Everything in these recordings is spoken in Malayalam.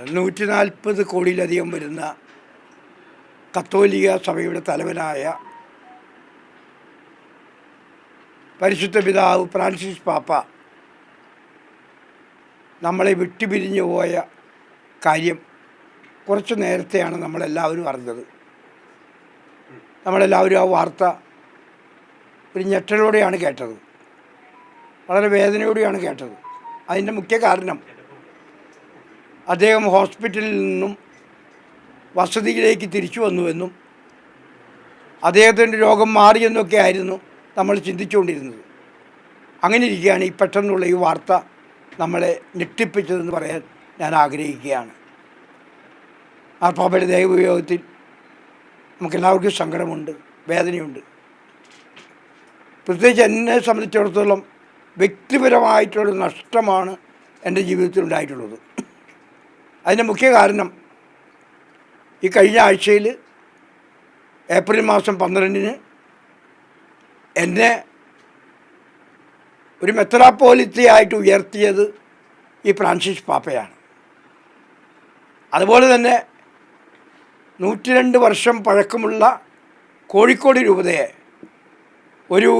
നൂറ്റി നാൽപ്പത് കോടിയിലധികം വരുന്ന കത്തോലിക സഭയുടെ തലവനായ പരിശുദ്ധ പിതാവ് ഫ്രാൻസിസ് പാപ്പ നമ്മളെ വിട്ടുപിരിഞ്ഞു പോയ കാര്യം കുറച്ച് നേരത്തെയാണ് നമ്മളെല്ലാവരും അറിഞ്ഞത്. നമ്മളെല്ലാവരും ആ വാർത്ത ഒരു ഞെട്ടലോടെയാണ് കേട്ടത്. വളരെ വേദനയോടെയാണ് കേട്ടത്. അതിന്റെ മുഖ്യ കാരണം അദ്ദേഹം ഹോസ്പിറ്റലിൽ നിന്നും വസതിയിലേക്ക് തിരിച്ചു വന്നുവെന്നും അദ്ദേഹത്തിന്റെ രോഗം മാറിയെന്നൊക്കെ ആയിരുന്നു നമ്മൾ ചിന്തിച്ചുകൊണ്ടിരുന്നത്. അങ്ങനെ ഇരിക്കുകയാണ് ഈ പെട്ടെന്നുള്ള ഈ വാർത്ത നമ്മളെ ഞെട്ടിപ്പിച്ചതെന്ന് പറയാൻ ഞാൻ ആഗ്രഹിക്കുകയാണ്. ആർപ്പാപ്പയുടെ ദൈവവിയോഗത്തിൽ നമുക്കെല്ലാവർക്കും സങ്കടമുണ്ട് വേദനയുണ്ട്. പ്രത്യേകിച്ച് എന്നെ സംബന്ധിച്ചിടത്തോളം വ്യക്തിപരമായിട്ടുള്ള നഷ്ടമാണ് എന്റെ ജീവിതത്തിൽ ഉണ്ടായിട്ടുള്ളത് അതിന്റെ മുഖ്യ കാരണം ഈ കഴിഞ്ഞ ആഴ്ചയിൽ ഏപ്രിൽ മാസം പന്ത്രണ്ടിന് എന്നെ ഒരു മെത്രാപ്പോലിത്തയായിട്ട് ഉയർത്തിയത് ഈ ഫ്രാൻസിസ് പാപ്പയാണ്. അതുപോലെ തന്നെ നൂറ്റി രണ്ട് വർഷം പഴക്കമുള്ള കോഴിക്കോട് രൂപതയെ ഒരു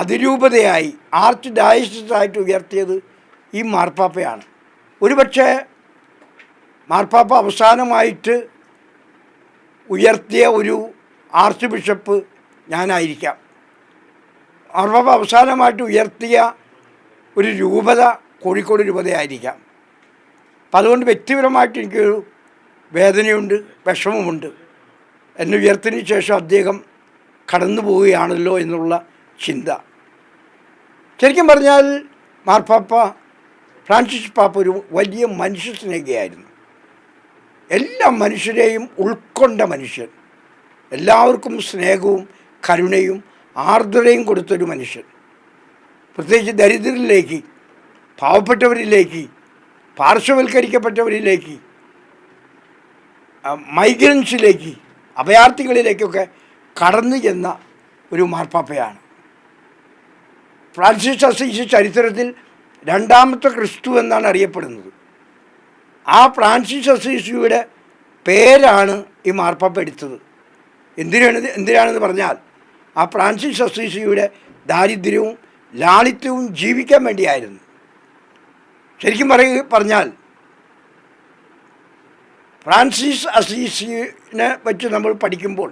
അതിരൂപതയായി ആർച്ച് ഡയസിസായിട്ട് ഉയർത്തിയത് ഈ മാർപ്പാപ്പയാണ്. ഒരുപക്ഷെ മാർപ്പാപ്പ അവസാനമായിട്ട് ഉയർത്തിയ ഒരു ആർച്ച് ബിഷപ്പ് ഞാനായിരിക്കാം. മാർപ്പാപ്പ അവസാനമായിട്ട് ഉയർത്തിയ ഒരു രൂപത കോഴിക്കോട് രൂപതയായിരിക്കാം. അപ്പം അതുകൊണ്ട് വ്യക്തിപരമായിട്ട് എനിക്കൊരു വേദനയുണ്ട് വിഷമമുണ്ട്. എന്നെ ഉയർത്തിന് ശേഷം അദ്ദേഹം കടന്നു പോവുകയാണല്ലോ എന്നുള്ള ചിന്ത. ശരിക്കും പറഞ്ഞാൽ മാർപ്പാപ്പ ഫ്രാൻസിസ് പാപ്പ ഒരു വലിയ മനുഷ്യ സ്നേഹിയായിരുന്നു. എല്ലാ മനുഷ്യരെയും ഉൾക്കൊണ്ട മനുഷ്യൻ. എല്ലാവർക്കും സ്നേഹവും കരുണയും ആർദ്രതയും കൊടുത്തൊരു മനുഷ്യൻ. പ്രത്യേകിച്ച് ദരിദ്രരിലേക്ക് പാവപ്പെട്ടവരിലേക്ക് പാർശ്വവൽക്കരിക്കപ്പെട്ടവരിലേക്ക് മൈഗ്രൻസിലേക്ക് അഭയാർത്ഥികളിലേക്കൊക്കെ കടന്നു ചെന്ന ഒരു മാർപ്പാപ്പയാണ്. ഫ്രാൻസിസ് അസീസ് ചരിത്രത്തിൽ രണ്ടാമത്തെ ക്രിസ്തു എന്നാണ് അറിയപ്പെടുന്നത്. ആ ഫ്രാൻസിസ് അസീസിയുടെ പേരാണ് ഈ മാർപ്പാപ്പ എടുത്തത്. എന്തിനാണ് എന്തിനാണെന്ന് പറഞ്ഞാൽ ആ ഫ്രാൻസിസ് അസീസിയുടെ ദാരിദ്ര്യവും ലാളിത്യവും ജീവിക്കാൻ വേണ്ടിയായിരുന്നു. ശരിക്കും പറയുക പറഞ്ഞാൽ ഫ്രാൻസിസ് അസീസിനെ വെച്ച് നമ്മൾ പഠിക്കുമ്പോൾ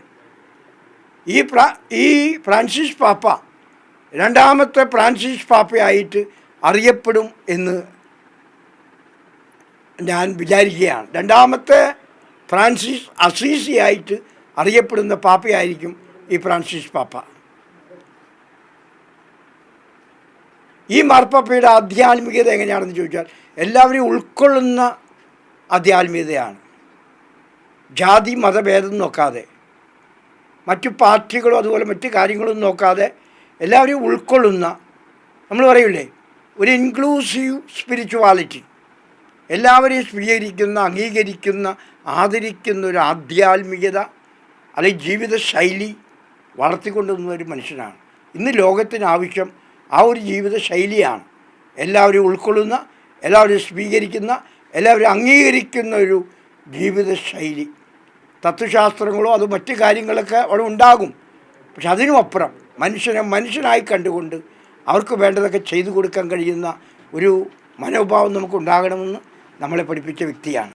ഈ ഈ ഫ്രാൻസിസ് പാപ്പ രണ്ടാമത്തെ ഫ്രാൻസിസ് പാപ്പയായിട്ട് അറിയപ്പെടും എന്ന് ഞാൻ വിചാരിക്കുകയാണ്. രണ്ടാമത്തെ ഫ്രാൻസിസ് അസീസിയായിട്ട് അറിയപ്പെടുന്ന പാപ്പയായിരിക്കും ഈ ഫ്രാൻസിസ് പാപ്പ. ഈ മാർപ്പാപ്പയുടെ ആധ്യാത്മികത എങ്ങനെയാണെന്ന് ചോദിച്ചാൽ എല്ലാവരെയും ഉൾക്കൊള്ളുന്ന ആധ്യാത്മികതയാണ്. ജാതി മതഭേദം നോക്കാതെ മറ്റു പാർട്ടികളോ അതുപോലെ മറ്റു കാര്യങ്ങളും നോക്കാതെ എല്ലാവരെയും ഉൾക്കൊള്ളുന്ന നമ്മൾ പറയില്ലേ ഒരു ഇൻക്ലൂസീവ് സ്പിരിച്വാലിറ്റി എല്ലാവരെയും സ്വീകരിക്കുന്ന അംഗീകരിക്കുന്ന ആദരിക്കുന്ന ഒരു ആധ്യാത്മികത അല്ലെങ്കിൽ ജീവിതശൈലി വളർത്തിക്കൊണ്ടുവന്ന ഒരു മനുഷ്യനാണ്. ഇന്ന് ലോകത്തിന് ആവശ്യം ആ ഒരു ജീവിതശൈലിയാണ് ശൈലിയാണ്. എല്ലാവരെയും ഉൾക്കൊള്ളുന്ന എല്ലാവരും സ്വീകരിക്കുന്ന എല്ലാവരും അംഗീകരിക്കുന്ന ഒരു ജീവിതശൈലി തത്വശാസ്ത്രങ്ങളോ അത് മറ്റു കാര്യങ്ങളൊക്കെ അവിടെ ഉണ്ടാകും. പക്ഷെ അതിനുമപ്പുറം മനുഷ്യനെ മനുഷ്യനായി കണ്ടുകൊണ്ട് അവർക്ക് വേണ്ടതൊക്കെ ചെയ്തു കൊടുക്കാൻ കഴിയുന്ന ഒരു മനോഭാവം നമുക്ക് ഉണ്ടാകണമെന്ന് നമ്മളെ പഠിപ്പിച്ച വ്യക്തിയാണ്.